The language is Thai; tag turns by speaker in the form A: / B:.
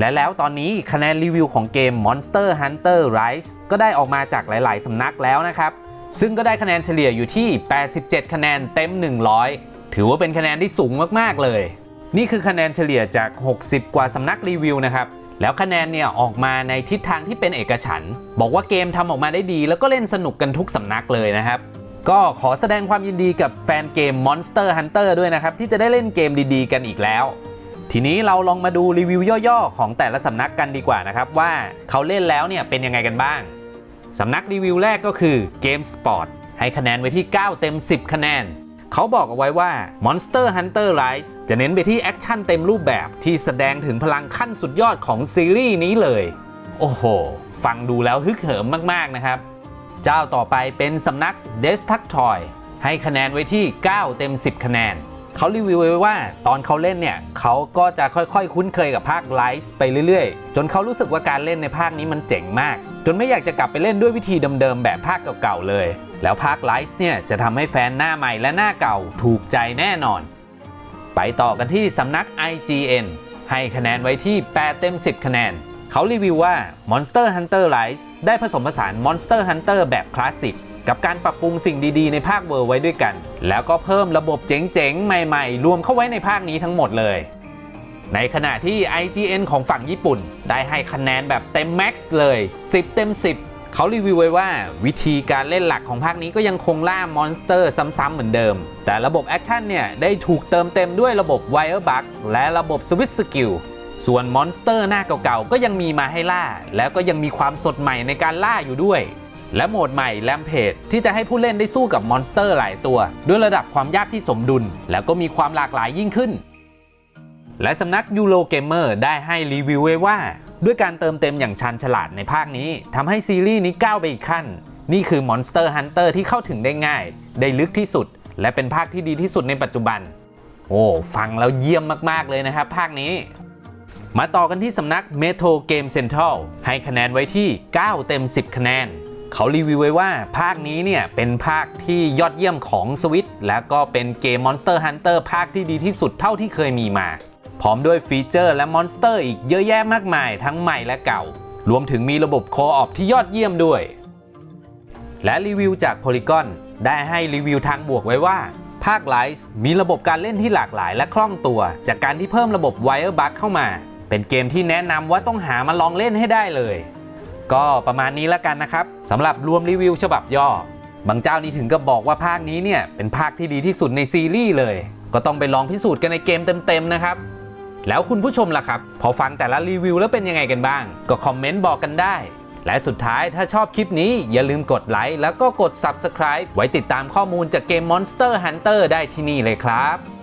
A: และแล้วตอนนี้คะแนนรีวิวของเกม Monster Hunter Rise ก็ได้ออกมาจากหลาย ๆ สำนักแล้วนะครับ ซึ่งก็ได้คะแนนเฉลี่ยอยู่ที่ 87 คะแนนเต็ม 100 ถือว่าเป็นคะแนนที่สูงมาก ๆ เลย นี่คือคะแนนเฉลี่ยจาก 60 กว่าสำนักรีวิวนะครับ แล้วคะแนนเนี่ยออกมาในทิศทางที่เป็นเอกฉันท์บอกว่าเกมทำออกมาได้ดี แล้วก็เล่นสนุกกันทุกสำนักเลยนะครับ ก็ขอแสดงความยินดีกับแฟนเกม Monster Hunter ด้วยนะครับที่จะได้เล่นเกมดี ๆ กันอีกแล้ว ทีนี้เราลองมาดูรีวิวย่อๆ ของแต่ละสำนักกันดีกว่านะครับ ว่าเขาเล่นแล้วเนี่ยเป็นยังไงกันบ้าง สำนักรีวิวแรกก็คือ GameSpot ให้คะแนนไว้ที่ 9 เต็ม 10 คะแนน เขาบอกเอาไว้ว่า Monster Hunter Rise จะเน้นไปที่แอคชั่นเต็มรูปแบบที่แสดงถึงพลังขั้นสุดยอดของซีรีส์นี้เลย โอ้โห ฟังดูแล้วฮึกเหิมมากๆนะครับ เจ้าต่อไปเป็นสำนัก d e s t r u c t o y ให้คะแนนไว้ที่ 9 เต็ม 10 คะแนน เขารีวิวไว้ว่าตอนเขาเล่นเนี่ยเขาก็จะค่อยๆ คุ้นเคยกับภาคไลฟ์ไปเรื่อยๆ จนเขารู้สึกว่าการเล่นในภาคนี้มันเจ๋งมาก จนไม่อยากจะกลับไปเล่นด้วยวิธีเดิมๆ แบบภาคเก่าๆเลย แล้วภาคไลฟ์เนี่ยจะทำให้แฟนหน้าใหม่และหน้าเก่าถูกใจแน่นอน ไปต่อกันที่สำนัก IGN ให้คะแนนไว้ที่ 8 เต็ม 10 คะแนน เขารีวิวว่า Monster Hunter Rise ได้ผสมผสาน Monster Hunter แบบคลาสสิกกับการปรับปรุงสิ่งดีๆในภาคเวอร์ไว้ด้วยกัน แล้วก็เพิ่มระบบเจ๋งๆ ใหม่ๆ รวมเข้าไว้ในภาคนี้ทั้งหมดเลย ในขณะที่ IGN ของฝั่งญี่ปุ่น ได้ให้คะแนนแบบเต็มแม็กซ์เลย 10 เต็ม 10 เขารีวิวไว้ว่า วิธีการเล่นหลักของภาคนี้ก็ยังคงล่ามอนสเตอร์ซ้ำๆเหมือนเดิม แต่ระบบแอคชั่นเนี่ยได้ถูกเติมเต็มด้วยระบบ Wire Bug และระบบ Switch Skill ส่ ส่วนมอนสเตอร์หน้าเก่าๆ ก็ยังมีมาให้ล่า แล้วก็ยังมีความสดใหม่ในการล่าอยู่ด้วย และโหมดใหม่แลมเพจที่จะให้ผู้เล่นได้สู้กับมอนสเตอร์หลายตัว ด้วยระดับความยากที่สมดุล แล้วก็มีความหลากหลายยิ่งขึ้น และสำนักยูโรเกมเมอร์ได้ให้รีวิวไว้ว่า ด้วยการเติมเต็มอย่างชันฉลาดในภาคนี้ทำให้ซีรีส์นี้ก้าวไปอีกขั้น นี่คือ Monster Hunter ที่เข้าถึงได้ง่าย ได้ลึกที่สุด และเป็นภาคที่ดีที่สุดในปัจจุบัน โอ้ฟังแล้วเยี่ยมมากๆเลยนะครับภาคนี้ มาต่อกันที่สำนัก Metro Game Central ให้คะแนนไว้ที่ 9 เต็ม 10 คะแนน เขารีวิวไว้ว่าภาคนี้เนี่ย เป็นภาคที่ยอดเยี่ยมของสวิตแล้วก็เป็นเกม Monster Hunter ภาคที่ดีที่สุดเท่าที่เคยมีมา พร้อมด้วยฟีเจอร์และมอนสเตอร์อีกเยอะแยะมากมายทั้งใหม่และเก่า รวมถึงมีระบบโคออปที่ยอดเยี่ยมด้วย และรีวิวจาก Polygon ได้ให้รีวิวทางบวกไว้ว่าภาค l i ์มีระบบการเล่นที่หลากหลายและคล่องตัว จากการที่เพิ่มระบบ Wire Bug เข้ามา เป็นเกมที่แนะนำว่าต้องหามาลองเล่นให้ได้เลย ก็ประมาณนี้แล้วกันนะครับสำหรับรวมรีวิวฉบับย่อ บางเจ้านี่ถึงกับบอกว่าภาคนี้เนี่ยเป็นภาคที่ดีที่สุดในซีรีส์เลย ก็ต้องไปลองพิสูจน์กันในเกมเต็มๆนะครับแล้วคุณผู้ชมล่ะครับ พอฟังแต่ละรีวิวแล้วเป็นยังไงกันบ้าง ก็คอมเมนต์บอกกันได้ และสุดท้ายถ้าชอบคลิปนี้อย่าลืมกดไลค์แล้วก็กด Subscribe ไว้ติดตามข้อมูลจากเกม Monster Hunter ได้ที่นี่เลยครับ